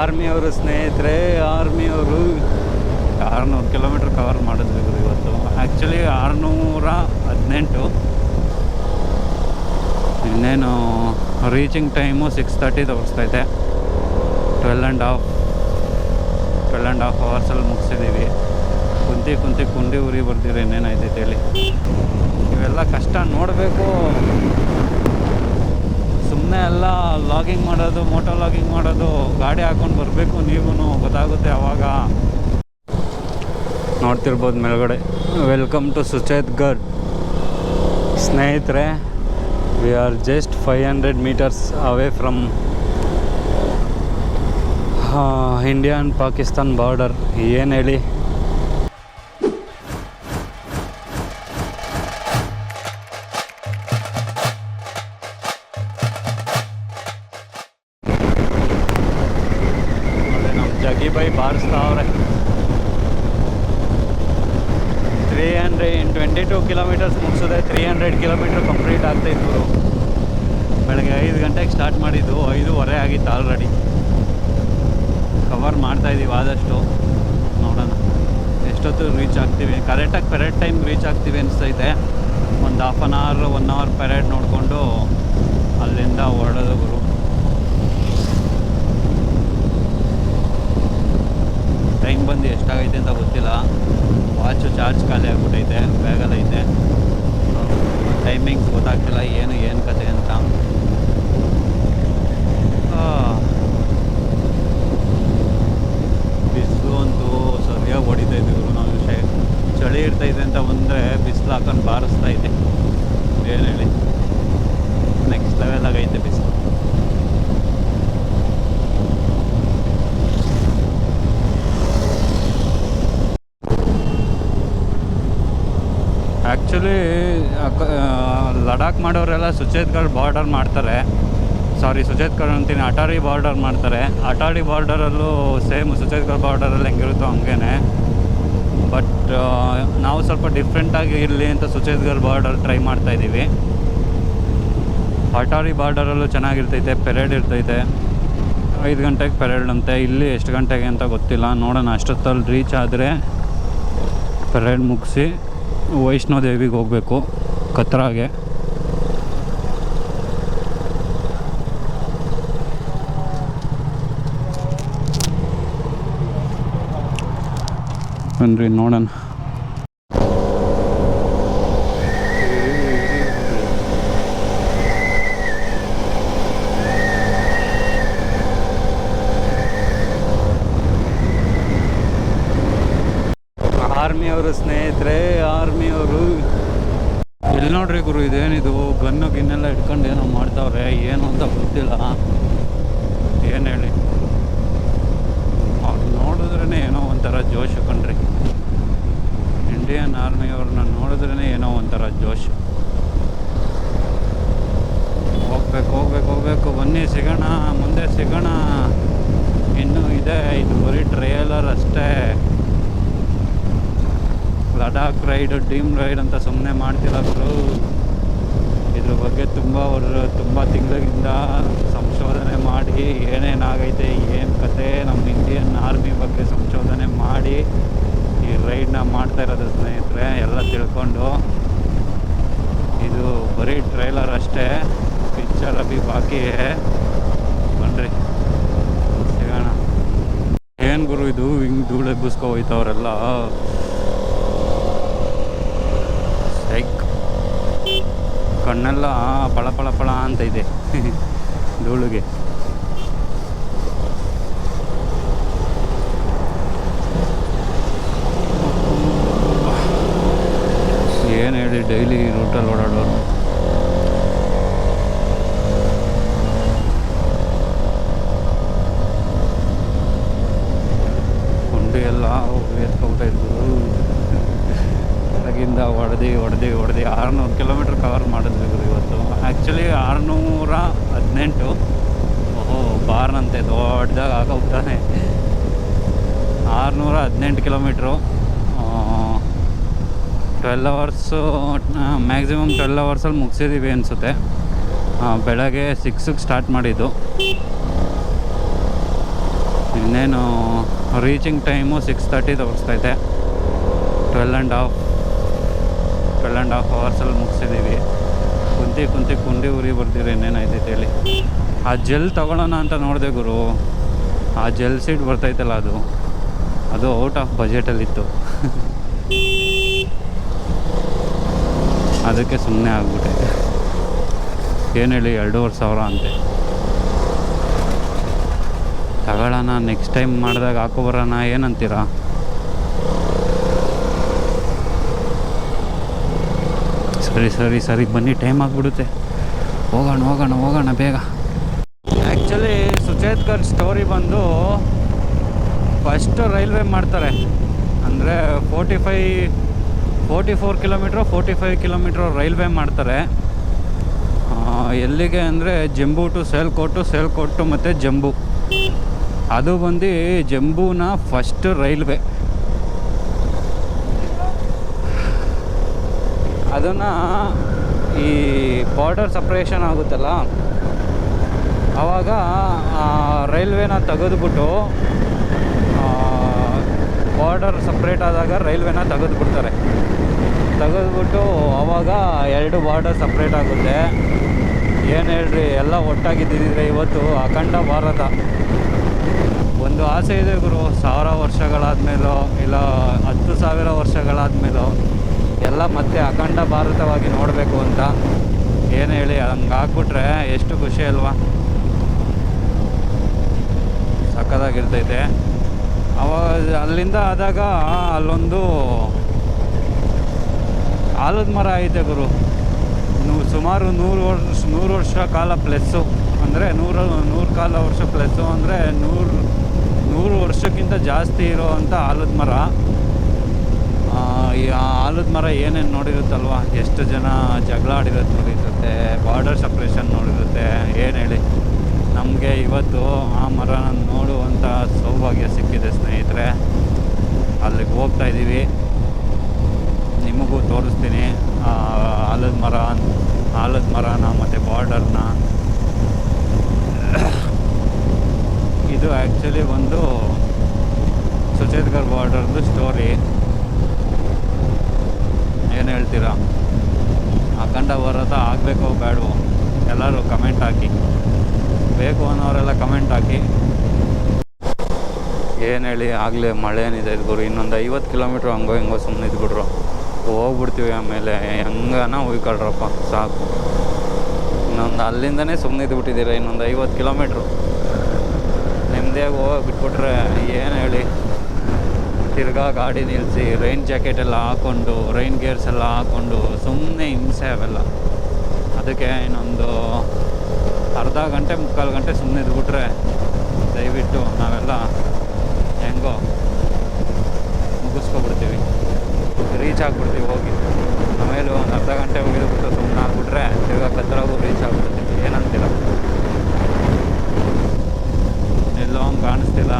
ಆರ್ಮಿಯವರು ಸ್ನೇಹಿತರೆ, ಆರ್ಮಿಯವರು ಆರುನೂರು kilometre cover ಮಾಡಿದ್ವಿ ಇವತ್ತು. ಆ್ಯಕ್ಚುಲಿ ಆರುನೂರ ಹದಿನೆಂಟು. ಇನ್ನೇನು reaching time six thirty ತೋರಿಸ್ತೈತೆ. Twelve and half twelve and half ಅವರ್ಸಲ್ಲಿ ಮುಗಿಸಿದ್ದೀವಿ ಕುಂತಿ ಕುಂತಿ ಕುಂಡಿ ಉರಿ ಬರ್ದಿರ ಇನ್ನೇನಾಯ್ತೈತೆ ಹೇಳಿ. ಇವೆಲ್ಲ ಕಷ್ಟ ನೋಡಬೇಕು. ಸುಮ್ಮನೆ ಎಲ್ಲ ಲಾಗಿಂಗ್ ಮಾಡೋದು ಮೋಟೋ ಲಾಗಿಂಗ್ ಮಾಡೋದು, ಗಾಡಿ ಹಾಕೊಂಡು ಬರಬೇಕು ನೀವು ಗೊತ್ತಾಗುತ್ತೆ ಅವಾಗ. ನೋಡ್ತಿರ್ಬೋದು ಮೇಲ್ಗಡೆ. ವೆಲ್ಕಮ್ ಟು ಸುಚೇತ್ಗಢ್ ಸ್ನೇಹಿತರೆ we are just five hundred metres away from India and Pakistan border ಏನು ಹೇಳಿ? ಜಗಿ ಬೈ ಬಾರಿಸ್ತಾವ್ರೆ three hundred twenty two kilometres ಮುಗಿಸಿದೆ three hundred kilometre complete ಆಗ್ತಾಯಿತ್ತು ಬೆಳಗ್ಗೆ ಐದು ಗಂಟೆಗೆ ಸ್ಟಾರ್ಟ್ ಮಾಡಿದ್ದು, ಐದೂವರೆ ಆಗಿತ್ತು ಆಲ್ರೆಡಿ ಕವರ್ ಮಾಡ್ತಾಯಿದ್ದೀವಿ ಆದಷ್ಟು. ನೋಡೋಣ. ಎಷ್ಟೊತ್ತು ರೀಚ್ ಆಗ್ತೀವಿ. ಕರೆಕ್ಟಾಗಿ ಪೆರೆಡ್ ಟೈಮ್ ರೀಚ್ ಆಗ್ತೀವಿ ಅನಿಸ್ತೈತೆ. ಒಂದು half an hour one hour parade ನೋಡಿಕೊಂಡು ಅಲ್ಲಿಂದ ಹೊರಡೋದು ಗುರು. ಟೈಮ್ ಬಂದು ಎಷ್ಟಾಗೈತೆ ಅಂತ ಗೊತ್ತಿಲ್ಲ. ವಾಚು ಚಾರ್ಜ್ ಖಾಲಿ ಆಗ್ಬಿಟ್ಟೈತೆ ಬ್ಯಾಗಲ್ಲೈತೆ ಟೈಮಿಂಗ್ಸ್ ಗೊತ್ತಾಗ್ತಿಲ್ಲ, ಏನು ಏನು ಕತೆ ಅಂತ ಆ, ಬಿಸಿಲು ಅಂತೂ ಸರಿಯಾಗಿ ಹೊಡಿತಾ ಇದ್ದೀವಿ ಗುರು ನಾವು ವಿಷಯ ಚಳಿ ಇರ್ತೈತೆ ಅಂತ ಬಂದರೆ ಬಿಸಿಲು ಹಾಕೊಂಡು ಬಾರಿಸ್ತಾ ಇದೆ ಏನು ಹೇಳಿ ನೆಕ್ಸ್ಟ್ ಲೆವೆಲ್ ಆಗೈತೆ ಬಿಸಿಲು ಆ್ಯಕ್ಚುಲಿ ಲಡಾಖ್ ಮಾಡೋರೆಲ್ಲ ಸುಚೇತ್ಗಢ್ ಬಾರ್ಡರ್ ಮಾಡ್ತಾರೆ. ಸಾರಿ ಸುಚೇತ್ಗಢ್ ಅಂತೀನಿ, ಅಟಾರಿ ಬಾರ್ಡರ್ ಮಾಡ್ತಾರೆ. ಅಟಾರಿ ಬಾರ್ಡರಲ್ಲೂ ಸೇಮ್ ಸುಚೇತ್ಗಢ್ ಬಾರ್ಡರಲ್ಲಿ ಹೆಂಗಿರುತ್ತೋ ಹಂಗೇ ಬಟ್ ನಾವು ಸ್ವಲ್ಪ ಡಿಫ್ರೆಂಟಾಗಿ ಇರಲಿ ಅಂತ ಸುಚೇತ್ಗಢ್ ಬಾರ್ಡರ್ ಟ್ರೈ ಮಾಡ್ತಾ ಇದ್ದೀವಿ. ಅಟಾರಿ ಬಾರ್ಡರಲ್ಲೂ ಚೆನ್ನಾಗಿರ್ತೈತೆ, ಪೆರೇಡ್ ಇರ್ತೈತೆ. ಐದು ಗಂಟೆಗೆ ಪೆರೇಡ್ ಅಂತೆ, ಇಲ್ಲಿ ಎಷ್ಟು ಗಂಟೆಗೆ ಅಂತ ಗೊತ್ತಿಲ್ಲ. ನೋಡೋಣ ಅಷ್ಟೊತ್ತಲ್ಲಿ ರೀಚ್ ಆದರೆ ಪೆರೇಡ್ ಮುಗಿಸಿ ವೈಷ್ಣೋದೇವಿಗೆ ಹೋಗಬೇಕು ಕತ್ರಾಗೆ. ಅಂದ್ರೆ ನೋಡೋಣ. ಆರ್ಮಿಯವರು ಸ್ನೇಹಿತರೆ, ಆರ್ಮಿಯವರು. ಎಲ್ಲಿ ನೋಡ್ರಿ ಗುರು, ಇದೇನಿದು? ಗನ್ನು ಗಿನ್ನೆಲ್ಲ ಇಟ್ಕೊಂಡು ಏನೋ ಮಾಡ್ತಾವ್ರೆ, ಏನು ಅಂತ ಗೊತ್ತಿಲ್ಲ. ಏನು ಹೇಳಿ? ಅವ್ರು ನೋಡಿದ್ರೇ ಏನೋ ಒಂಥರ ಜೋಶ್ ಕಣ್ರಿ. ಇಂಡಿಯನ್ ಆರ್ಮಿಯವ್ರನ್ನ ನೋಡಿದ್ರೇ ಏನೋ ಒಂಥರ ಜೋಶ್. ಹೋಗ್ಬೇಕು ಹೋಗ್ಬೇಕು ಹೋಗ್ಬೇಕು. ಬನ್ನಿ, ಸಿಗೋಣ, ಮುಂದೆ ಸಿಗೋಣ. ಇನ್ನೂ ಇದೆ, ಇದು ಬರೀ ಟ್ರೇಲರ್ ಅಷ್ಟೇ. ಲಡಾಖ್ ರೈಡ್ ಡ್ರೀಮ್ ರೈಡ್ ಅಂತ ಸುಮ್ಮನೆ ಮಾಡ್ತಿರೋರು ಇದ್ರ ಬಗ್ಗೆ ತುಂಬ ಅವರು ತುಂಬ ತಿಂಗಳಿಂದ ಸಂಶೋಧನೆ ಮಾಡಿ ಏನೇನಾಗೈತೆ, ಏನು ಕತೆ ನಮ್ಮ ಇಂಡಿಯನ್ ಆರ್ಮಿ ಬಗ್ಗೆ ಸಂಶೋಧನೆ ಮಾಡಿ ಈ ರೈಡ್ನ ಮಾಡ್ತಾ ಇರೋದು ಸ್ನೇಹಿತರೆ, ಎಲ್ಲ ತಿಳ್ಕೊಂಡು. ಇದು ಬರೀ ಟ್ರೈಲರ್ ಅಷ್ಟೇ ಪಿಕ್ಚರ್ ಅಭಿ ಬಾಕಿ ಬನ್ರಿ, ಸಿಗೋಣ. ಏನು ಗುರು ಇದು? ಹಿಂಗೆ ಧೂಳೆ ಎಬ್ಬಿಸ್ಕೊ ಹೋಯ್ತವ್ರೆಲ್ಲ. ಸೈಕ್ ಕಣ್ಣೆಲ್ಲ ಪಳ ಪಳ ಪಳ ಅಂತ ಇದೆ. ಧೂಳಿಗೆ. ಏನು ಹೇಳಿ ಡೈಲಿ ರೂಟಲ್ಲಿ ಓಡಾಡೋರು ಕುಂಡಿ ಎಲ್ಲ ಎತ್ಕೊಬಿಟ್ಟ ಇದ್ರು ಹೊರಗಿಂದ ಹೊಡೆದು ಹೊಡೆದು ಹೊಡೆದು ಆರುನೂರು ಕಿಲೋಮೀಟ್ರ್ ಕವರ್ ಮಾಡಿದ್ವಿ ಗುರು ಇವತ್ತು ಆ್ಯಕ್ಚುಲಿ ಆರುನೂರ ಹದಿನೆಂಟು ಓಹೋ ಬಾರ್ನಂತೆ ದೊಡ್ಡದಾಗಿ ಆಗೋಗ್ತಾನೆ ಆರುನೂರ ಹದಿನೆಂಟು kilometre. Twelve hours maximum twelve ಅವರ್ಸಲ್ಲಿ ಮುಗಿಸಿದ್ದೀವಿ ಅನಿಸುತ್ತೆ. ಬೆಳಗ್ಗೆ ಸಿಕ್ಸಿಗೆ ಸ್ಟಾರ್ಟ್ ಮಾಡಿದ್ದು. ಇನ್ನೇನು reaching time six thirty ತೋರಿಸ್ತೈತೆ twelve and half twelve and half ಅವರ್ಸಲ್ಲಿ ಮುಗಿಸಿದ್ದೀವಿ ಕುಂತಿ ಕುಂತಿ ಕುಂಡಿ ಉರಿ ಬರ್ತೀರಿ ಇನ್ನೇನಾಯ್ತೈತೆ ಹೇಳಿ. ಆ ಜೆಲ್ ತಗೊಳ್ಳೋಣ ಅಂತ ನೋಡಿದೆ ಗುರು. ಆ ಜೆಲ್ ಸೀಟ್ ಬರ್ತೈತಲ್ಲ ಅದು. ಅದು ಔಟ್ ಆಫ್ ಬಜೆಟಲ್ಲಿತ್ತು ಅದಕ್ಕೆ ಸುಮ್ಮನೆ ಆಗ್ಬಿಟ್ಟೆ. ಏನು ಹೇಳಿ, ಎರಡೂವರೆ ಸಾವಿರ ಅಂತೆ. ತಗೊಳ್ಳೋಣ ನೆಕ್ಸ್ಟ್ ಟೈಮ್ ಮಾಡಿದಾಗ ಹಾಕೊಬರೋಣ ಏನಂತೀರಾ? ಸರಿ ಸರಿ ಸರಿ, ಬನ್ನಿ ಟೈಮ್ ಆಗಿಬಿಡುತ್ತೆ. ಹೋಗೋಣ ಹೋಗೋಣ ಹೋಗೋಣ, ಬೇಗ. ಆ್ಯಕ್ಚುಲಿ ಸುಚೇತ್ಕರ್ ಸ್ಟೋರಿ ಬಂದು ಫಸ್ಟು ರೈಲ್ವೆ ಮಾಡ್ತಾರೆ. ಅಂದರೆ forty five, forty four kilometre, forty five kilometre railway ಮಾಡ್ತಾರೆ. ಎಲ್ಲಿಗೆ ಅಂದರೆ ಜಂಬು ಟು ಸೇಲ್ಕೋಟು ಸೇಲ್ಕೋಟು ಮತ್ತು ಜಂಬು ಅದು ಬಂದು ಜಂಬೂನ ಫಸ್ಟ್ ರೈಲ್ವೆ. ಅದನ್ನು ಈ ಬಾರ್ಡರ್ ಸಪ್ರೇಷನ್ ಆಗುತ್ತಲ್ಲ ಆವಾಗ ರೈಲ್ವೆನ ತೆಗೆದುಬಿಟ್ಟು ಬಾರ್ಡರ್ ಸಪ್ರೇಟ್ ಆದಾಗ ರೈಲ್ವೆನ ತೆಗೆದುಬಿಡ್ತಾರೆ. ತೆಗೆದುಬಿಟ್ಟು ಆವಾಗ ಎರಡು ಬಾರ್ಡರ್ ಸಪ್ರೇಟ್ ಆಗುತ್ತೆ. ಏನು ಹೇಳ್ರಿ, ಎಲ್ಲ ಒಟ್ಟಾಗಿದ್ದಿದ್ರೆ ಇವತ್ತು ಅಖಂಡ ಭಾರತ. ಒಂದು ಆಸೆ ಇದೆ ಗುರು, ಸಾವಿರ ವರ್ಷಗಳಾದಮೇಲೋ, ಇಲ್ಲ ಹತ್ತು ಸಾವಿರ ವರ್ಷಗಳಾದಮೇಲೋ, ಎಲ್ಲ ಮತ್ತೆ ಅಖಂಡ ಭಾರತವಾಗಿ ನೋಡಬೇಕು ಅಂತ. ಏನು ಹೇಳಿ ಹಂಗೆ ಆಗ್ಬಿಟ್ರೆ ಎಷ್ಟು ಖುಷಿ ಅಲ್ವಾ? ಸಕ್ಕದಾಗಿರ್ತೈತೆ ಅವಾಗ ಅಲ್ಲಿಂದ ಆದಾಗ ಅಲ್ಲೊಂದು ಆಲದ ಮರ ಐತೆ ಗುರು. ಸುಮಾರು ನೂರು ವರ್ಷ ನೂರು ವರ್ಷ ಕಾಲ ಪ್ಲಸ್ಸು. ಅಂದರೆ ನೂರು ನೂರು ಕಾಲ ವರ್ಷ ಪ್ಲಸ್ಸು ಅಂದರೆ ನೂರು ನೂರು ವರ್ಷಕ್ಕಿಂತ ಜಾಸ್ತಿ ಇರೋವಂಥ ಆಲದ ಮರ. ಈ ಆಲದ ಮರ ಏನೇನು ನೋಡಿರುತ್ತಲ್ವ? ಎಷ್ಟು ಜನ ಜಗಳ ಆಡಿರೋದು ನೋಡಿರುತ್ತೆ ಬಾರ್ಡರ್ ಸಪ್ರೇಷನ್ ನೋಡಿರುತ್ತೆ, ಏನು ಹೇಳಿ? ನಮಗೆ ಇವತ್ತು ಆ ಮರನ ನೋಡುವಂಥ ಸೌಭಾಗ್ಯ ಸಿಕ್ಕಿದೆ ಸ್ನೇಹಿತರೆ. ಅಲ್ಲಿಗೆ ಹೋಗ್ತಾ ಇದ್ದೀವಿ. ನಿಮಗೂ ತೋರಿಸ್ತೀನಿ. ಆಲದ ಮರ, ಆಲದ ಮರನ ಮತ್ತು ಬಾರ್ಡರ್ನ. ಇದು ಆ್ಯಕ್ಚುಲಿ ಒಂದು ಸುಚೇತ್ಗರ್ ಬಾರ್ಡರ್ದು ಸ್ಟೋರಿ. ಏನು ಹೇಳ್ತೀರಾ? ಅಖಂಡ ಭಾರತ ಆಗಬೇಕೋ ಬೇಡವೋ ಎಲ್ಲರೂ ಕಮೆಂಟ್ ಹಾಕಿ. ಬೇಕು ಅನ್ನೋರೆಲ್ಲ ಕಮೆಂಟ್ ಹಾಕಿ. ಏನು ಹೇಳಿ, ಆಗಲೇ ಮಳೆ ಏನಿದೆ ಗುರು ಇನ್ನೊಂದು ಐವತ್ತು ಕಿಲೋಮೀಟ್ರ್ ಹಂಗೋ ಹಿಂಗೋ ಸುಮ್ಮನೆ ಇದ್ಬಿಟ್ರು. ಹೋಗ್ಬಿಡ್ತೀವಿ ಆಮೇಲೆ, ಹೆಂಗನ ಉಯ್ಕೊಳ್ರಪ್ಪ ಸಾಕು. ಇನ್ನೊಂದು ಅಲ್ಲಿಂದನೇ ಸುಮ್ಮನೆ ಇದ್ಬಿಟ್ಟಿದ್ದೀರ, ಇನ್ನೊಂದು ಐವತ್ತು ಕಿಲೋಮೀಟ್ರು ನಿಮ್ಮದೇ ಹೋಗಿ ಬಿಟ್ಬಿಟ್ರೆ ಏನು ಹೇಳಿ. ತಿರ್ಗಾ ಗಾಡಿ ನಿಲ್ಲಿಸಿ ರೈನ್ ಜಾಕೆಟ್ ಎಲ್ಲ ಹಾಕ್ಕೊಂಡು ರೈನ್ ಗೇರ್ಸ್ ಎಲ್ಲ ಹಾಕ್ಕೊಂಡು ಸುಮ್ಮನೆ ಹಿಂಸೆ ಅವೆಲ್ಲ. ಅದಕ್ಕೆ ಇನ್ನೊಂದು ಅರ್ಧ ಗಂಟೆ, ಮುಕ್ಕಾಲು ಗಂಟೆ ಸುಮ್ಮನೆ ಇದ್ಬಿಟ್ರೆ ದಯವಿಟ್ಟು ನಾವೆಲ್ಲ ಹೆಂಗೋ ಮುಗಿಸ್ಕೊಬಿಡ್ತೀವಿ. ರೀಚ್ ಆಗಿಬಿಡ್ತೀವಿ ಹೋಗಿ. ಆಮೇಲೆ ಒಂದು ಅರ್ಧ ಗಂಟೆ ಹೋಗಿದ್ಬಿಟ್ಟು ಸುಮ್ಮನೆ ಆಗ್ಬಿಟ್ರೆ ತಿರ್ಗಾ ಕತ್ತರಾಗೂ ರೀಚ್ ಆಗ್ಬಿಡ್ತೀವಿ ಏನಂತೀರ ಎಲ್ಲೋ ಹಂಗೆ ಕಾಣಿಸ್ತಿಲ್ಲ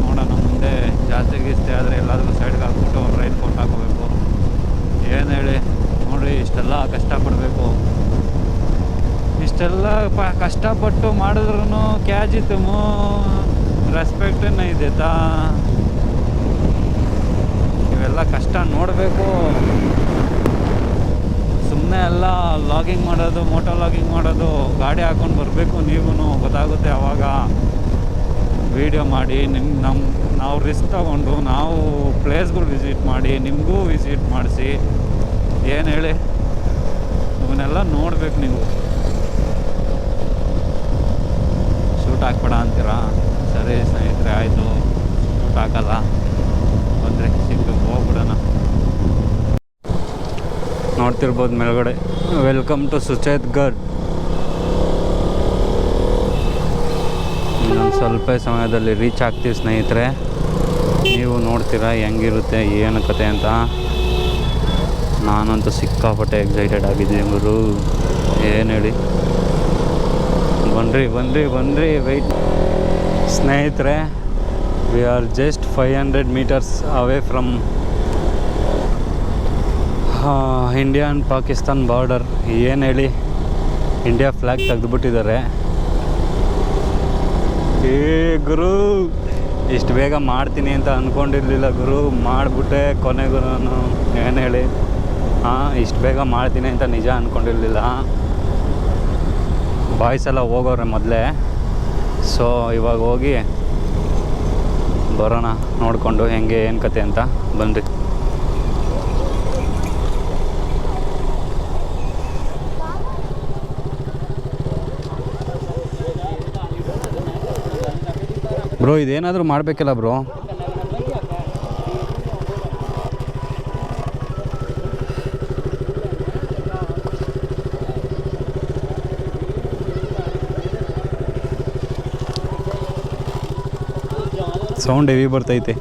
ನೋಡೋಣ ಮುಂದೆ ಜಾಸ್ತಿ ಗೀಸ್ತಿ ಆದರೆ ಎಲ್ಲಾದರೂ ಸೈಡ್ಗೆ ಹಾಕ್ಬಿಟ್ಟು ರೈನ್ ಕೋಟ್ ಹಾಕೋಬೇಕು ಏನು ಹೇಳಿ ನೋಡಿರಿ ಇಷ್ಟೆಲ್ಲ ಕಷ್ಟಪಡಬೇಕು ಇಷ್ಟೆಲ್ಲ ಪ ಕಷ್ಟಪಟ್ಟು ಮಾಡಿದ್ರು ಕ್ಯಾಜಿತಮು ರೆಸ್ಪೆಕ್ಟನ್ನು ಇದೆ ತಾ. ಇವೆಲ್ಲ ಕಷ್ಟ ನೋಡಬೇಕು. ಸುಮ್ಮನೆ ಎಲ್ಲ ಲಾಗಿಂಗ್ ಮಾಡೋದು ಮೋಟೋ ಲಾಗಿಂಗ್ ಮಾಡೋದು, ಗಾಡಿ ಹಾಕೊಂಡು ಬರಬೇಕು ನೀವು ಗೊತ್ತಾಗುತ್ತೆ ಅವಾಗ. ವೀಡಿಯೋ ಮಾಡಿ ನಿಮ್ಮ ನಮ್ಮ ನಾವು ರಿಸ್ಕ್ ತಗೊಂಡು ನಾವು ಪ್ಲೇಸ್ಗಳು ವಿಸಿಟ್ ಮಾಡಿ, ನಿಮಗೂ ವಿಸಿಟ್ ಮಾಡಿಸಿ. ಏನು ಹೇಳಿ? ಇವನ್ನೆಲ್ಲ ನೋಡಬೇಕು ನೀವು. ಶೂಟ್ ಹಾಕ್ಬೇಡ ಅಂತೀರಾ? ಸರಿ ಸ್ನೇಹಿತರೆ, ಆಯಿತು. ಸೂಟ್ ಹಾಕಲ್ಲ. ಬಂದರೆ ಸಿಕ್ಕು ಹೋಗ್ಬಿಡೋಣ. ನೋಡ್ತಿರ್ಬೋದು ಮೇಲ್ಗಡೆ. ವೆಲ್ಕಮ್ ಟು ಸುಚೇತ್ಗಢ್ ಇನ್ನೊಂದು ಸ್ವಲ್ಪ ಸಮಯದಲ್ಲಿ ರೀಚ್ ಆಗ್ತೀವಿ ಸ್ನೇಹಿತರೆ. ನೀವು ನೋಡ್ತೀರಾ, ಹೆಂಗಿರುತ್ತೆ, ಏನು ಕತೆ ಅಂತ. ನಾನಂತೂ ಸಿಕ್ಕಾಪಟ್ಟೆ ಎಕ್ಸೈಟೆಡ್ ಆಗಿದ್ದೀನಿ ಗುರು. ಏನು ಹೇಳಿ? ಬನ್ರಿ ಬನ್ರಿ ಬನ್ರಿ ವೆಯ್ಟ್ ಸ್ನೇಹಿತರೆ we are just five hundred metres away from India and Pakistan border ಏನು ಹೇಳಿ? ಇಂಡಿಯಾ ಫ್ಲ್ಯಾಗ್ ತೆಗೆದುಬಿಟ್ಟಿದ್ದಾರೆ. ಏ ಗುರು, ಇಷ್ಟು ಬೇಗ ಮಾಡ್ತೀನಿ ಅಂತ ಅಂದ್ಕೊಂಡಿರಲಿಲ್ಲ ಗುರು. ಮಾಡಿಬಿಟ್ಟೆ ಕೊನೆಗೂ ನಾನು. ಏನು ಹೇಳಿ? ಹಾಂ ಇಷ್ಟು ಬೇಗ ಮಾಡ್ತೀನಿ ಅಂತ ನಿಜ ಅಂದ್ಕೊಂಡಿರಲಿಲ್ಲ ಬಾಯ್ಸ್ ಎಲ್ಲ ಹೋಗೋರೆ ಮೊದಲೇ. ಸೊ ಇವಾಗ ಹೋಗಿ ಬರೋಣ, ನೋಡಿಕೊಂಡು ಹೆಂಗೆ, ಏನು ಕತೆ ಅಂತ. ಬನ್ನಿರಿ ಬ್ರೋ, ಇದೇನಾದರೂ ಮಾಡಬೇಕಲ್ಲ ಬ್ರೋ? ಸೌಂಡ್ ಹೆವಿ ಬರ್ತೈತೆ.